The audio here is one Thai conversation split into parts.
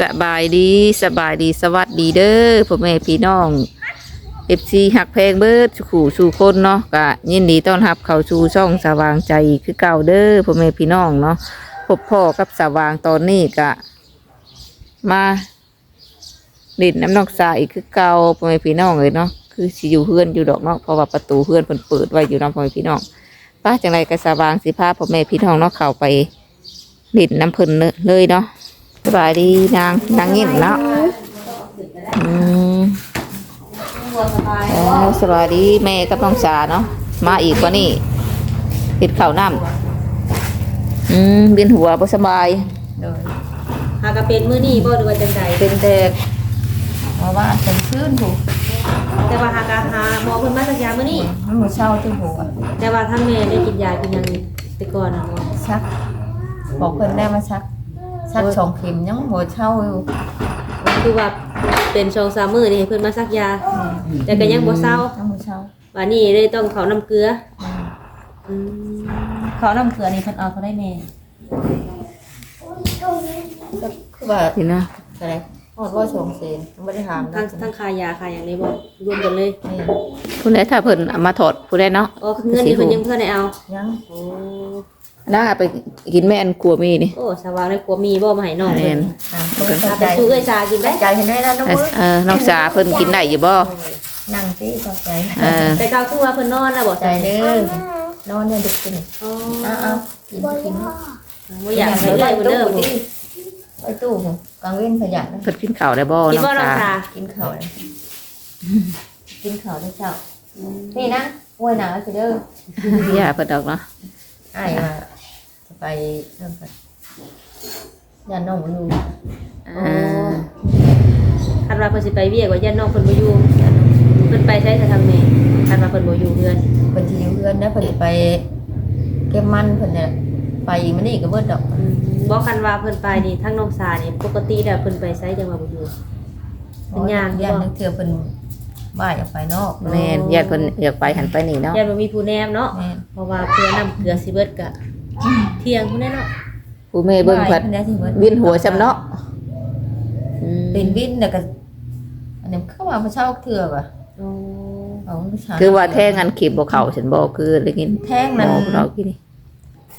สบายดีสบายดีสวัสดีเด้อพ่อแม่พี่น้องเอฟซีหักเพลงเบิดขู่สู่คนเนาะก็ยินดีต้อนรับเข้าสู่ช่องสว่างใจคือเก่าเด้อพ่อแม่พี่น้องเนาะพบพ่อกับสว่างตอนนี้ก็มาดิดน้ำนอกสาอีกคือเก่าพ่อแม่พี่น้องเลยเนาะคือสิอยู่เพื่อนอยู่ดอกเนาะเพราะว่าประตูเพื่อนเพิ่นเปิดไว้อยู่เนาะพ่อแม่พี่น้องป้าจังไรก็สว่างสิพาพ่อแม่พี่น้องเนาะเข้าไปดิดน้ำเพิ่นเลยเนาะ สบายดีนางนางยิ้มเนาะอืมเออสบายดีแม่กับน้องสาเนาะมาอีกกว่านี่ติดข้าวน้ำอืมเบียนหัวบ่สบายโดยหากะเป็นมื้อนี้บ่หรือว่าจังใดเป็นแต่เพราะว่าเป็นพื้นถูกแต่ว่าหากะหาหมอเพิ่นมาสักยามื้อนี้มันบ่เศร้าที่หัวแต่ว่าทั้งแม่ได้กินยากินหยังแต่ก่อนน่ะบ่ชักบอกเพิ่นได้มาชัก ชักสองเข็มยังหัวเช่าอยู่คือว่าเป็น2 3มื้อนี่ให้เพิ่นมาซักยา แต่ก็ยังบ่เศร้ายังบ่เช่าวันนี้เลยต้องเขาน้ำเกลืออืมเขาน้ำเกลือนี่เพิ่นเอาเขาได้แม่ก็คือว่าสินะอะไรฮอดว่าสองเซนบ่ได้ถามทั้งทั้งคายาคาอย่างนี้บ่รวมกันเลยผู้ใดถ้าเพิ่นเอามาถอดผู้ใดเนาะอ๋อเงินนี่เพิ่นยังเพิ่นได้เอายังโอ้ น่าไปกินแม่นกลัวมีนี่ โอ้สว่างได้กลัวมีบ่มาให้น้องแม่เพิ่นนอ่าเอาไปสู้เอ้ยชากินได้ ใจเห็นได้แล้วน้องเอ่อมือเออน้องสาเพิ่นกินได้อยู่บ่นั่งสิก็ใจเออแต่เก่าคือว่าเพิ่นนอนแล้วบ่ใจใจเด้อนอนเนี่ยดึกขึ้นอ๋ออ้าวอ้าวกินกินบ่อยากให้เอ้ยบ่เด้อบ่ไอ้ตู้กลางเว้นขยันนะเพิ่นกินข้าวได้บ่กินน้องบ่น้องสา ชากินข้าวเลยกินข้าวได้เช้านี่นะอวยหนาสิเด้อ อย่าเพิ่นดอกเนาะ ไอ้มาจะ ไปเริ่มกันยันน้องมันอยู่เออคันว่าเพิ่นสิไปเวียกว่าย่านน้องเพิ่นบ่อยู่เพิ่นไปใช้ทางแม่คันว่าเพิ่นบ่อยู่เฮือนเพิ่นสิอยู่เพื่อนนะเพิ่นสิไปเก็บมันเพิ่นเนี่ยไปอีกมื้อนี้ก็เบิดดอกอืมบ่คันว่าเพิ่นไปนี่ทั้งน้องชานี่ปกติแล้วเพิ่นไปไสจังว่าบ่อยู่เป็นย่างอยู่บ่ย่านนึกเทื่อเพิ่นบ่ายออกไปนอกแม่นญาติเพิ่นอยากไปหันไปนี่เนาะย่านบ่มีผู้แนมเนาะแม่นเพราะว่าเพื่อน้ำเกลือสิเบิดกะ เที่ยงพุ่นแน่เนาะผู้แม่เบิ่งเพิ่นบ่ายพิ่นได้สิเบิดวินหัวซำเนาะอืมเป็นวินแล้วก็อันนี้เข้ามาพระเช่าเถื่อป่ะโอ้เอาผู้ชายคือว่าแท่งอันขีบบ่เข้าฉันบ่คือได้ยินแท่งหมนั้นอเรากินนี่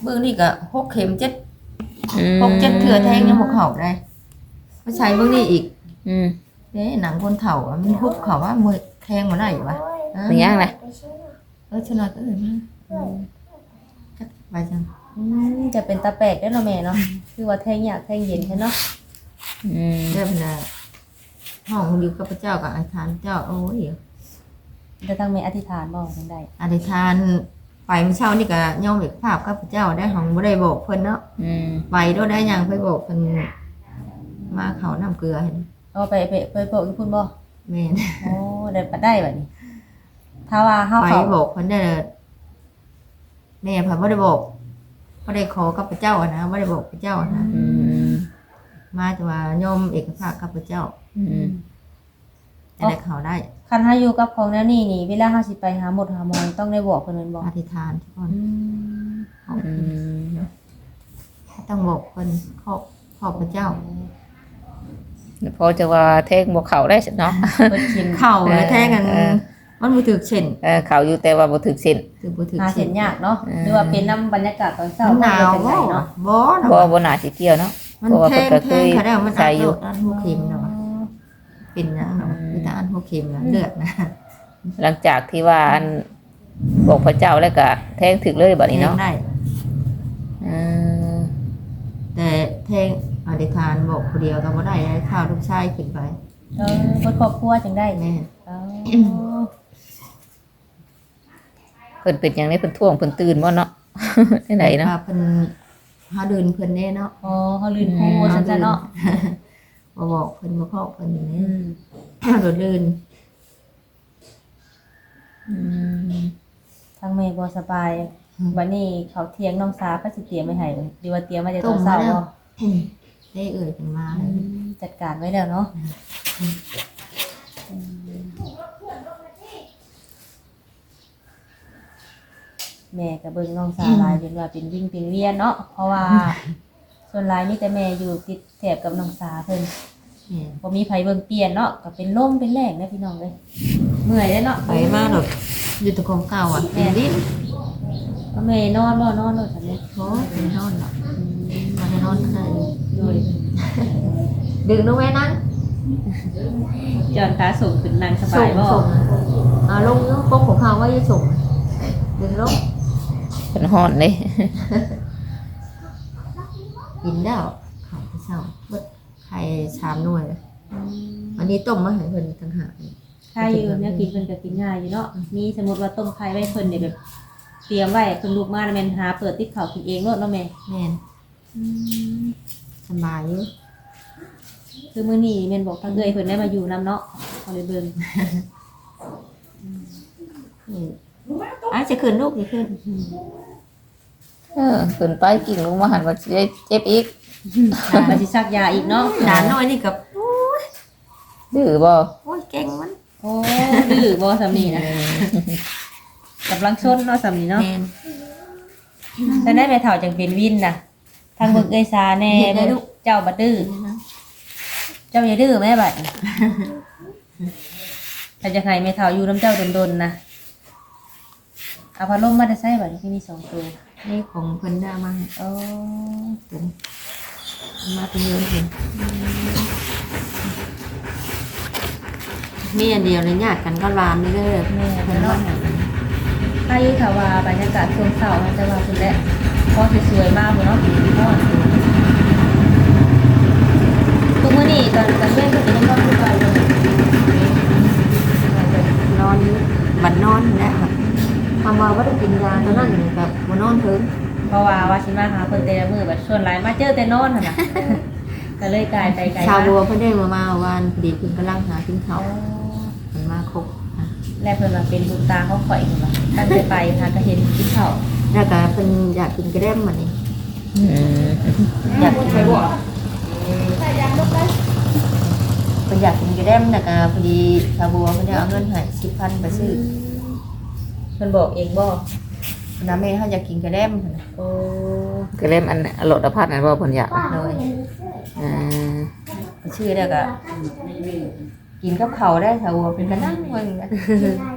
เบื้องนี่ก็หกเข็มเจ็ดอืมหกเจ็ดเถื่อแท่งยังบ่เข้าได้ผู้ชายเบื้องนี่อีกอืม เด้หนังคนเฒ่าอะมันทุบเขาว่ามือแทงมาได้วะเออเป็นยังไง เออชนะก็เออมาจักไปจัง อืมจะเป็นตาแปลกได้อเนาะแม่เนาะคือว่าแท่งอยากแท่งเย็นแค่เนาะอืมได้พนาห้องอยู่กับพระเจ้ากับอธิษฐานเจ้าโอ้ยจะตั้งแม่อธิษฐานบ่จังได๋อธิษฐานไปเมื่อเช้านี่ก็ย่อมเอกภาพกับพระเจ้าได้ห้องบ่ได้บอกเพิ่นเนาะอืมไปโดได้หยังไปบอกเพิ่นมาเขาน้ำเกลือเห็นเอาไปไปไปบอกอีกพุ่นบ่แม่นโอ้ได้ปะได้บัดนี้ ถ้าว่าเฮาไปเขาบอกเพิ่นได้แม่เพิ่นบ่ได้บอก บ่ได้ขอกับพระเจ้าอะนะบ่ได้บอกพระเจ้าอะนะอืมมาแต่ว่าย่อมเอกภาพกับพระเจ้าอืมจะได้เขาได้คันเฮาอยู่กับของแนวนี้นี่เวลาเฮาสิไปหาหมดหาหมอต้องได้บอกเพิ่นแม่นบ่อธิษฐานทุกคนอืมอืมต้องบอกเพิ่นขอบขอบพระเจ้าพอจะว่าแท่งบ่เข้าได้สิเนาะ เพิ่นกิน เข่าและแท้กันเออ มันบ่ถึกเช่นเออเข้าอยู่แต่ว่าบ่ถึกเส้น ถึกบ่ถึกหาเช่เส้นนยากเนาะหรือว่าเป็นน้ำบรรยากาศตอนเช้ามันหนาวจังบ่ไดเนาะบ่นะบ่บ่น่าสิเกี่ยวเนาะ มันเพราะว่าแทงเพิ่นก็แทเคงยเขาได้มันใส่อันอยู่อันหัวเข็มเนาะเป็นหยังเนาะมีแต่อันหัวเข็มนะเลือดนะหลังจากที่ว่าอันบอกพระเจ้าแล้วก็แท่งถึกเลยบัดนี้แทงเนาะได้ อืมแต่แทงอธิษฐานบอกคนเดียวก็บ่ได้ให้ข้าวลูกชายขึ้นไปเออเพิ่นครอบครัวจังได้แม่อ๋อเพิ่นเป็นหยังไงเพิ่นท่วงเพิ่นตื่นบ่เนาะที่ไหนเนาะว่าเพิ่นหาเดินเพิ่นแน่เนาะอ๋อเขาลืนครูฉันจะเนาะบ่บอกเพิ่นบ่เข้าเพิ่นนี่อืมโดดลื่นอืมทางแม่บ่สบายวันนี้เขาเที่ยงน้องสาก็สิเตรียมไว้ให้ดีว่าเตรียมมาแต่ตอนเช้าบ่ได้เอ่ยกันมาอืมจัดการไว้แล้วเนาะ แม่ก็เบิ่งน้องสาหลายเป็นว่าเป็นวิ่งเป็นเวียนเนาะเพราะว่า ส่วนส่วนหลายมีแต่แม่อยู่ติดแถบกับน้องสาเพิ่นแม่นบ่มีไผเบิ่งเปลี่ยนเนาะก็เป็นลมเป็นแรงนะพี่น้องเอ้ยเมื่อยแล้วเนาะไปมาดอกอยู่แตะของเก่าอะเป็นดินก็แม่นอนบ่นอนโลดซั่นแหละโอ้เป็นนอนดอกมันจะนอนได้โดยดึงน้องแม่นั่งจอนขาสูงขึ้นนั่งสบาส่ยงบ่ส่งอ่าลงปกของเขาว่าจะส่งดึงลงเป็ นฮ้อนเลยกินแล้วเขาไปเศร้าเบิดไข่สามหน่วยอันนี้ต้มมาให้เพิ่นต่างหากใช่อยู่เนี่ยกินเพิ่นก็กินง่ายอยู่เนาะมีสมมุติว่าต้มไข่ไว้เพิ่นเนี่ยแบบ เตรียมไว้เพิ่นลูกมาแล้วแม่นหาเปิดติ๊กข้าวกินเองโลดเนาะแม่แม่นสบายอยู่คือมื้อนี้แม่นบอกทางเอื้อยเพิ่นได้มาอยู่นํเนาะเอาเลยเบิ่งนี่ อาจจะขึ้นลูกจะขึ้น เออขึ้นไปกิ่งลงมาหันว่าสิได้เจ็บอีกหามาสิซักยาอีกเนาะหลานน้อยนี่กับดื้อบ่โอ้ยเก่งมันโอ้ดื้อบ่สำนี่นะกำลังชนเนาะสำนี่เนาะแม่นแต่ได้แม่เฒ่าจังเป็นวินน่ะทางเบิ่งเอ้ยซาแน่เห็นได้ลูก เจ้าบ่ดื้อเจ้าอย่าดื้อแม่บัดนี้ถ้าจะให้แม่เฒ่าอยู่นํเจ้าดนๆนะ เอาพัดลมมาได้ใส่บัดนี้ที่มีสองตัวนี่ของเพิ่นได้มาให้โอ้เป็นมาเป็นเยอะเพิ่นมีอันเดียวในญาติกันก็ลามนี่เด้อแม่เพิ่นเนาะว่าให้ถ้าอยู่ถ้าว่าบรรยากาศช่วงเช้ามันจะว่าคุณแหละพอสวยๆมากพุ่นเนาะพอทุกมื้อนี้ตอนตอนเย็นก็จะยังนอนอยู่บ้านอยู่นอนอยู่บัดนอนและแบบ คำว่าว่าได้กินยาตอนนั้นนี่แบบบ่นอนถึงเพราะว่าว่าสิมาหาเพิ่นแต่ละมื้อแบบส่วนหลายมาเจอแต่นอนหั่นน่ะ ก็เลยกลายไปไกลชาวมาบัวเพิ่นได้มามาวันพอดีเพิ่นกำลังหากินข้าวเพิ่นมาครบอะและเพิ่นว่าเป็นบุญตาเขาข่อยพุ่นว่าตั้งใจไปหาก็เห็นกินข้าวแล้วก็เพิ่นอยากกินกระเด้มมันนี่อืมอยากกินไปบ่เพิ่นอยากกินกระเด้มแต่ก็พอดีชาวบัวเพิ่นได้เอาเงินให้10,000ไปซื้อ เพิ่นบอกเองบ่น้าแม่เขาอยากกินกระเด้มหั่นน่ะโอ้ก็เล่มอันอรรถอภัทรนั่นบ่เพิ่นอยากเลยอ่าไปชื่อแล้วก็กินกับข้าวได้ชาวบัวเพิ่นก็นั่งเบิ่งนะ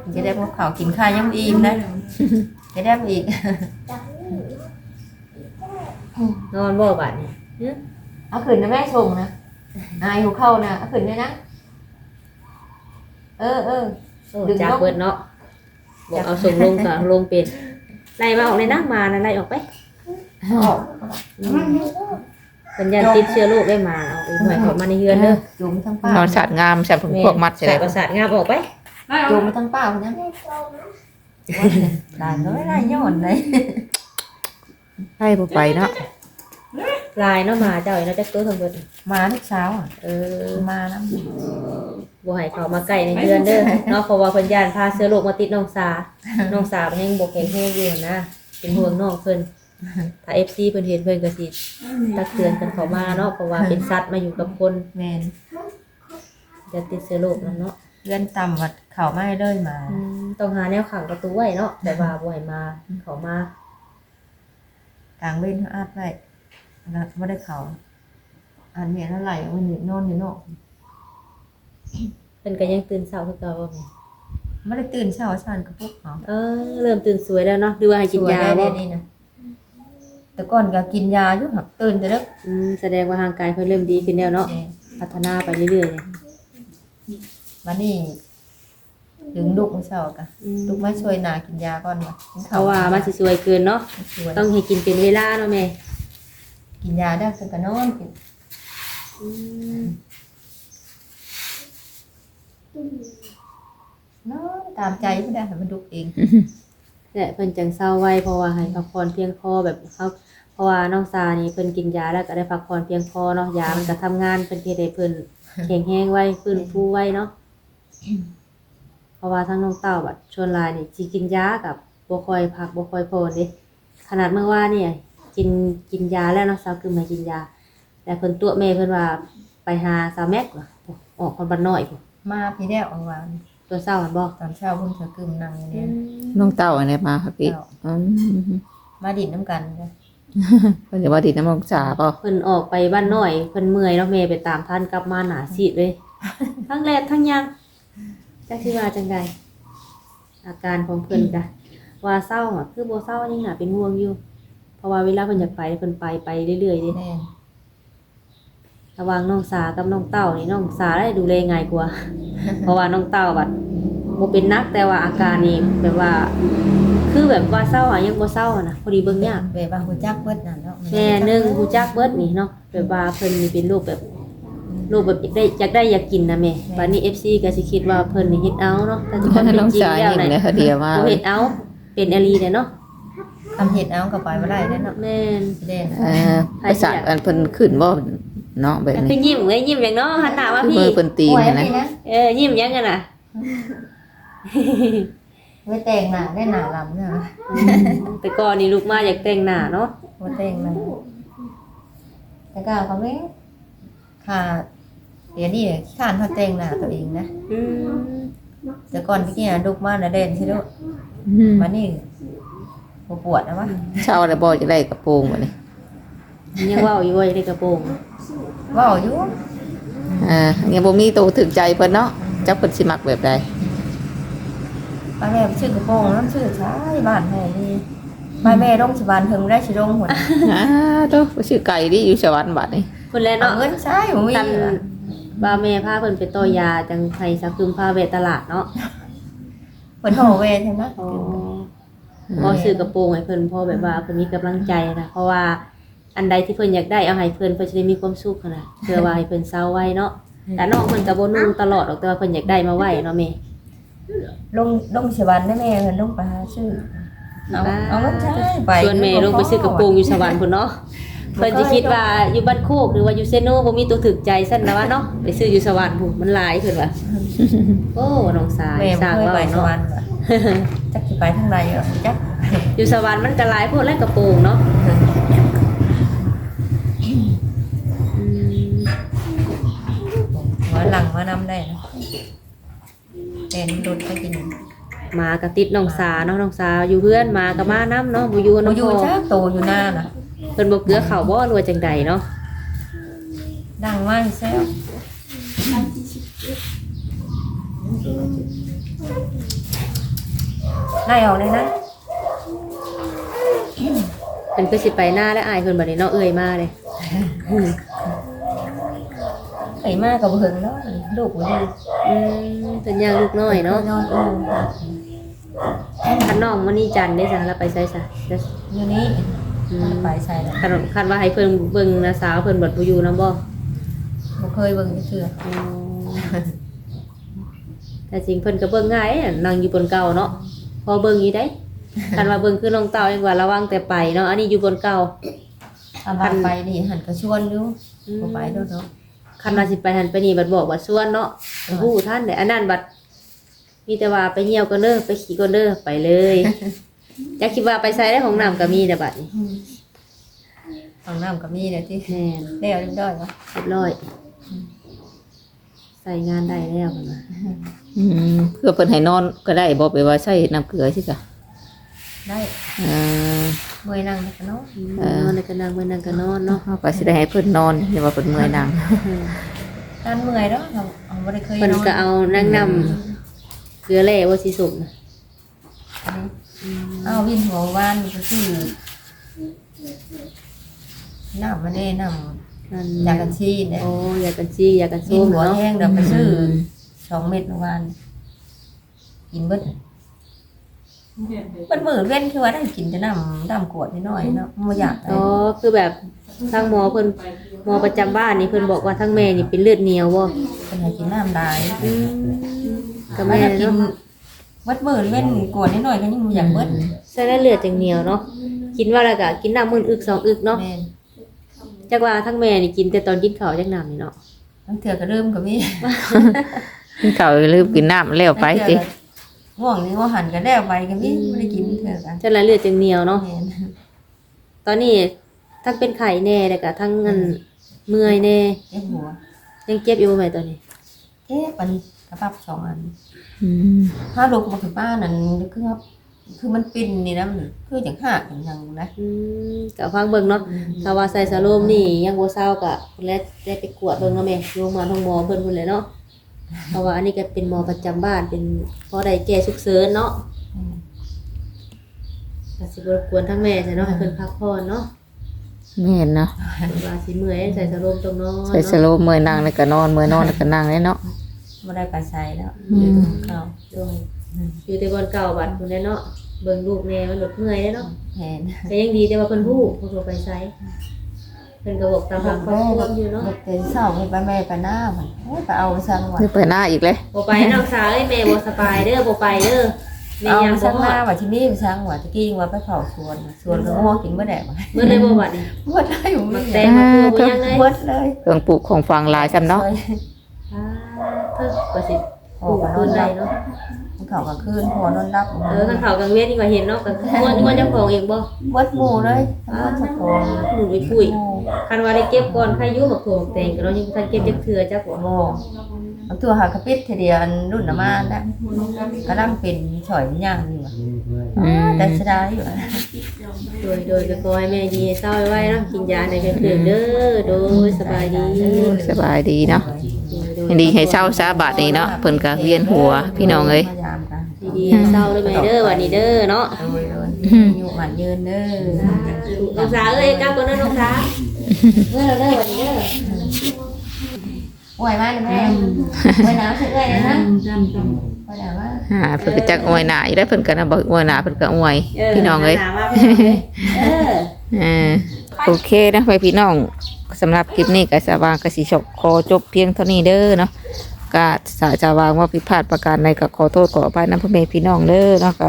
กินกระเด้มกับข้าวกินข้าวยังบ่อิ่มนะกระเด้มอีกนอนบ่บัดนี้หึเอาขึ้นนะแม่ชงนะอายหัวเข้านะเอาขึ้นด้วยนะ เออเออ โอ้ดึงจากเนาะเบิดเนาะ บอกเอาส่งลงก็ลงเป็นไล่มาออกในนักมานะไล่ออกไปออกเป็นยันติดเชื้อโรคได้มาเอาอีกหน่อยออกมาในเฮือนเด้อจูมทั้งป้านอนสัตว์งามสัตว์พวกมัดใช่ใส่ไหมประสาทงามออกไปจูมทั้งป้าคนนั้นด่านก็ไม่ได้ย้อนเลยได้บ่ไปเนาะ ลายเนาะมาเจ้าอีกเนาะจักตัวทั้งเบิดมาทุกเช้าอะเออมานะบ่ให้เขามาใกล้ในเฮือนเด้อเนาะเพราะว่าเพิ่นย่านพาเชื้อโรคมาติดน้องสาน้องสาเพิ่นยังบ่แข็งแรงอยู่นะเป็นห่วงน้องเพิ่นถ้า FC เพิ่นเห็นเพิ่นก็สิตักเตือนกันเข้ามาเนาะเพราะว่าเป็นสัตว์มาอยู่กับคนแมนจะติดเชื้อโรคนํเนาะเลื่อนต่ำวัดเข่าไม่เลยมาอืมต้องหาแนวขังประตูไว้เนาะแต่ว่าบ่ให้มาเขามากลางเว้นเขาอาดไว้ แล้วไม่ได้เข่าอันเมียเท่าไหร่มันอยู่นอนอยู่นอกเพิ่นก็ยังตื่นเช้าคือเก่าบ่แม่ไม่ได้ตื่นเช้าชันกระปุกเขาเออ เริ่มตื่นสวยแล้วเนาะหรือว่าให้กินยาสวบ่ได้นี่นะแต่ก่อนก็กินยาอยู่หักตื่นแต่เด็กอืมแสดงว่าร่างกายเพิ่นเริ่มดีขึ้นแล้วเนาะพัฒนาไปเรื่อยๆเนี่ยมานี่ดึงลูกมาเช้ากันลูกมาช่วยนากินยาก่อนมากินเพข้าวราะว่ามันสิสวยเกินเนาะช่วยต้องให้กินเป็นเวลาเนาะแม่ กินยาได้เพิ่นก็นอนกินนอนตามใจเพิ่นได้ให้มันดุกเองเนี่ยเพิ่นจังเศร้าไว้เพราะว่าให้พักผ่อนเพียงพอแบบเขาเพราะว่าน้องซานี่เพิ่นกินยาแล้วก็ได้พักผ่อนเพียงพอเนาะยามันก็ทำงานเพิ่นเฮ็ดให้เพิ่นแข็งแรงไว้ฟื้นฟูไว้เนาะเพราะว่าทั้งน้องเต้าบัดชวนหลายนี่สิกินยากับบ่ค่อยพักบ่ค่อยพอเด้ขนาดเมื่อวานเนี่ย กินกินยาแล้วเนาะสาวกึมให้กินยา แต่เพิ่นตัวแม่เพิ่นว่าไปหาสาวแม็กว่ะออกคนบ้านน้อยพุ่นมาพี่แล้วเอาวางตัวเศร้าหั่นบ่ตอนเช้าเพิ่นจะกึมนั่งอยู่เนี่ย น้องเต้าอันนี้มาครับพี่อืมมาดินน้ำกันจ้ะอเพิ่นจะว่าดีน้ำลงสาป่ะเพิ่นออกไปบ้านน้อยเพิ่นเมื่อยเนาะแม่ไปตามท่านกลับมาหนาซีดเลย ทั้งแลดทั้งยังจักสิว่าจังใดอาการของเพิ่นจ้ะว่าเศร้าอะคือบ่เศร้ายังน่ะเป็นห่วงอยู่ เพราะว่าเวลาเพิ่นอยากไปเพิ่นไปไปเรื่อยๆเด้แม่นระหว่างน้องสากับน้องเต้านี่น้องสาได้ดูแลง่ายกว่า เพราะว่าน้องเต้าบัดบ่เป็นนักแต่ว่าอาการนี่แบบว่า คือแบบว่าเศร้าอะยังบ่เศร้าอะนะพอดีเบิ่งยาก แบบว่าฮู้จักเบิดนั่นเนาะแม่หนึ่งฮู้จักเบิดนี่เนาะแบบว่าเพิ่นนี่เป็นโรคแบบโรคแบบอยากได้อยากได้อยากกินนะแม่บัดนี้ FC ก็สิคิดว่าเพิ่นนี่เฮ็ดเอาเนาะแต่ความเป็นน้องจริงสาแล้วยิ้มนะเลยเดียวมาบ่เฮ็ดเอาเป็นอลีเด้เนาะ ทำเฮ็ดเอาก็ไปบ่ได้แน่เนาะแม่นสิได้เออไปสักอันเพิ่นขึ้นบ่เนาะแบบคือนี้ยิ้มเอ้ยยิ้มอย่างเนาะหันหน้ามาคือพี่ มือเพิ่นตีนโอ้ยนะนี่นะเออยิ้มยังกันน่ะไว้แต่งหน้าได้หน้าลำเนาะแต่ก่อนนี่ลูกมาอยากแต่งหน้าเนาะบ่แต่งหน้าแต่ก็เขาแม่ค่ะเดี๋ยวนี้ข้านเขาแต่งหน้าตัวเองนะอืมแต่ก่อนที่กี้ลูกมาน่ะเด่นสิลูกอืมมานี่ บ่ปวดนะวะเช้าแล้วบ่จะได้กระโปรงบ่นี่ยังเว้าอยู่ว่าอยากได้กระโปรงเว้าอยู่อ่ายังบ่มีตัวถึกใจเพิ่นเนาะจักเพิ่นสิมักแบบใดป้าแม่ไปซื้อกระโปรงน้ำซื้อใช้บ้านแม่นี่ไปแม่ลงสบานเพิ่งได้สิลงหัวอ่าโตไปชื่อไก่ดิอยู่สวรรค์บัดนี้เพิ่นแลเอาเนาะเงินใช้บ่มีกันบ่าแม่พาเพิ่นไปต่อยาจังไห้สักคืมพาเวะตลาดเนาะเพิ่นโทรเวรใช่ไหม อ๋อ พอซื้อกระโปรงให้เพิ่นพอแบบว่าเพิ่นมีกำลังใจนะเพราะว่าอันใดที่เพิ่นอยากได้เอาให้เพิ่นเพิ่นจะได้มีความสุขนะเพื่อว่าให้เพิ่นเศร้าไว้เนาะแต่น้องเพิ่นก็บ่นุ่งตลอดหรอกแต่ว่าเพิ่นอยากได้มาไว้เนาะแม่ลงลงสวรรค์ได้แม่เพิ่นลงไปหาซื้อเอาเอาเงินใช้ไปส่วนแม่ลงไปซื้อกระโปรงอยู่สวรรค์พุ่นเนาะเพิ่นสิคิดว่าอยู่บ้านโคกหรือว่าอยู่เซโนบ่มีตัวถึกใจซั่นนะว่าเนาะไปซื้ออยู่สวรรค์พุ่นมันหลายเพิ่นว่าโอ้น้องสายแม่สร้างบ่เคยเว้าไปสเนาะวรรค์ว่ะ จักสิไปทางใดเหรอจักอยู่สวรรค์มันก็หลายพวกและกระโปรงเนาะอืมหัวหลังมานำได้นะแอนรถไปกินมากระติดน้องสาเนาะน้องสาอยู่เพื่อนมากับมาน้ำเนาะบ่อยู่กับน้บ่องอยู่พ่อจ้าโตอยู่หน้าน่ะเพิ่นบ่เกลือข้าวบ่หรือว่าจังใดเนาะดังมากแซ่บ ไล่ออกเลยนะเพิ่นก็สิไปหน้าและอายเพิ่นบัดนี้เนาะเอ้ยมาเลยไอ้มากกับเพิ่งแล้วลูกบ่อยู่อืมเพิ่นย่างลูกน้อยเนาะนอนอูคันน้องมื้อนี้จันทร์ได้จ้ะแล้วไปไสซะเดี๋ยวอยู่นี่อืมไปใส่แล้วคันคันว่าให้เพิ่นเบิ่งนะสาวเพิ่นบัดบ่อยู่นํบ่บ่เคยเบิ่งจักเทื่ออ๋อแต่จริงเพิ่นก็เบิ่งง่ายอะนั่งอยู่บนเก่าเนาะ พอเบิ่งอยู่ได้คันว่าเบิ่งคือน้องเต่ายังว่าระวังแต่ไปเนาะอันนี้อยู่บนเก่าทำบันไปนี่หันก็ชวนอยู่บ่ไปเด้อเนาะคันว่าสิไปหันไปนี่บัดบอกว่าส่วนเนาะฮู้ท่านได้อันนั้นบัดมีแต่ว่าไปเหี่ยวก็เด้อไปขี่ก็เด้อไปเลยอยากคิดว่าไปใส่ได้ของน้ำก็มีแต่บัดนี้ห้องน้ำก็มีเลยที่แม่นแล้วเรียบร้อยวะเรียบร้อยใส่งานได้แล้วกันว่า อืมเพื่อเพิ่นให้นอนก็ได้บ่ไปว่าใช้น้ำเกลือสิจ้ะได้เอ่าเมื่อยนั่งแล้วก็เนาะเออนอนในกระนังเมื่อนังก็นอนเนาะเฮาก็สิได้ให้เพิ่นนอนอย่าว่าเพิ่นเมื่อยนั่งการเมื่อยเนาะเราเอาบ่ได้เคยเพิ่นนอนก็เอานั่งนำเกลือแร่ว่าสิสุกนะเอาวินหัวว่านก็คือน้ำมาได้น้นั่นำยากันชีนเนี่ยโอ้ยากันจี้ยากันกิส้นมหัวเนาะแห้งเดี๋ยวไปซื้อ สองเม็ดเมื่อวานกินเบิดมันมือเว้นคือว่าได้กินแต่น้ำน้ำขวดนิดหน่อยเนาะไม่อยากได้อ๋อคือแบบทางหมอเพิ่นหมอประจำบ้านนี่เพิ่นบอกว่าทั้งแม่นี่เป็นเลือดเหนียวบ่เป็นให้กินน้ำได้อืมก็ไม่แม่ได้กินเนาะวัดมือเว้นกวดนิดหน่อยก็ยังไม่อยากเบิดใส่แล้วเลือดจังเหนียวเนาะกินว่าแล้วก็กินน้ำมื้ออึกสองอึกเนาะแม่นจักว่าทั้งแม่นี่กินแต่ตอนกินข้าวจักน้ำนี่เนาะทั้งเถื่อก็เริ่มก็มี กินข้าวลืมกินน้ำแล้วไปสิง่วงนี่ง่วงหันก็แล้วไปก็มีไม่ได้กินเถื่อกันจังแล้วเลือดจังเหนียวเนาะแม่นตอนนี้ทั้งเป็นไข้แน่แล้วก็ทั้งเงินเมื่อยแน่เจ็บหัวยังเจ็บอยู่บ่แม่ตอนนี้เจ็บปันกระปับสองอัน อืมถ้าลูกมาถึงบ้านนั่นคือครับ คือมันปิ่นนี่นะมันคือจังหักจังหยังนะอืมก็ฟังเบิ่งเนาะถ้าว่าใส่สโลมนี่ยังบ่เศร้าก็พุ่นแลได้ไปกวดเบิ่งเนาะแม่โรงพยาบาลห้องหมอเพิ่นพุ่นแหละเนาะ เพราะว่าอันนี้ก็เป็นหมอประจำบ้านเป็นพอได้แก้ฉุกเฉินเนาะอืมก็สิบ่รบกวนทั้งแม่ใช่เนาะให้เพิ่นพักผ่อนเนาะแม่นเนาะเพิ่นว่าสิเมื่อยใส่สโลมตรงนอนใส่สเนาะโลมเมื่อยนั่งแล้วก็นอนเมื่อยนอนแล้วก็นั่งเลยเนาะบ่ได้ไปใส่แล้วอืมเข้าโดยอยู่แต่บอนเก่าบัดพุ่นแหละเนาะเบิ่งลูกแน่มันหลดเมื่อยเด้เนาะแทนก็ยังดีแต่ว่าเพิ่นฮู้เพิ่นบ่ไปไส เพิ่นก็บอกตามหลังครอบครัวอยู่เนาะเป็นเศร้าไปไปแม่ไปหน้ามันโอ้ยไปเอาสั่งว่ะนี่ไปหน้าอีกเลยบ่ไปน้องสาวเอ้ยแม่บ่สบายเด้อบ่ไปเด้อแม่เอายังบ่สั่งฮหอน้าดว่าที่นี่ไปสั่งว่าตะกี้ยังว่าไปเผาสวนสวนก็ง้อกินบ่ได้ว่ะเมื่อเลยบ่บัดนี่หมดเลยผมมัมันนแตงมาคือบ่ยังเลยหมดเลยเครื่องปลูกของฟังหลายซ้ำเนาะ อ่าเพิ่นก็สิโอ้ปลูกก็นคือนนได้เนาะ มันเขาก็คืนพอนอนรับเออคันเขากลางเวียนนี่ก็เห็นเนาะก็ม่วนม่วนเจ้าของเองบ่หมดหมู่เลยทั้งหมดเจ้าของหนูไปปุ้ยหมู่คันว่าได้เก็บก่อนใครอยู่บักโถบักแตงก็เนาะยังบ่ทันเก็บจักเทื่อจักบ่โม่เอาตัวหากระปิดทีเดียวอันรุ่นน่ะมาแล้วกำลังเป็นฉ่อยย่างอยู่ว่ะอืมแต่สดายอยู่อะโดยโดยก็ขอให้แม่ดีเศร้าไว้เนาะกินยาในเพิ่นเด้อโดยสบายดีสบายดีเนาะให้ ดีให้เศร้าซาบาดนี้เนาะเพิ่นก็เวียนหัวพี่น้องเอ้ยพยายามกันดีๆเศร้าเลยแม่เด้อวันนี้เด้อเนาะโดยโดยอยู่หมันยืนเด้อน้องสาวเอ้ยกลับก่อนเด้อน้องสาวเมื่อเราเด้อวันนี้เด้อไหวไหมแม่ไหวหนาวเฉยเลยนะไหวหนาวมากอ่าเพิ่นก็จักอวยหน้าอยู่แล้วเพิ่นก็น่ะบ่อวยหน้าเพิ่นก็อวยพี่น้องเอ้ยหามาพี่น้องเอ้ยเออเออโอเคนะไปพี่น้อง สำหรับคลิปนี้ก็สว่างกสิชกขอจบเพียงเท่านี้เด้อเนาะก็สาจะวางว่าผิดพลาดประการใดก็ขอโทษขออภัยนะพ่อแม่พี่น้องเด้อเนาะก็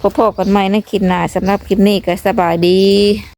พบกันใหม่ในคลิปหน้าสำหรับคลิปนี้ก็สบายดี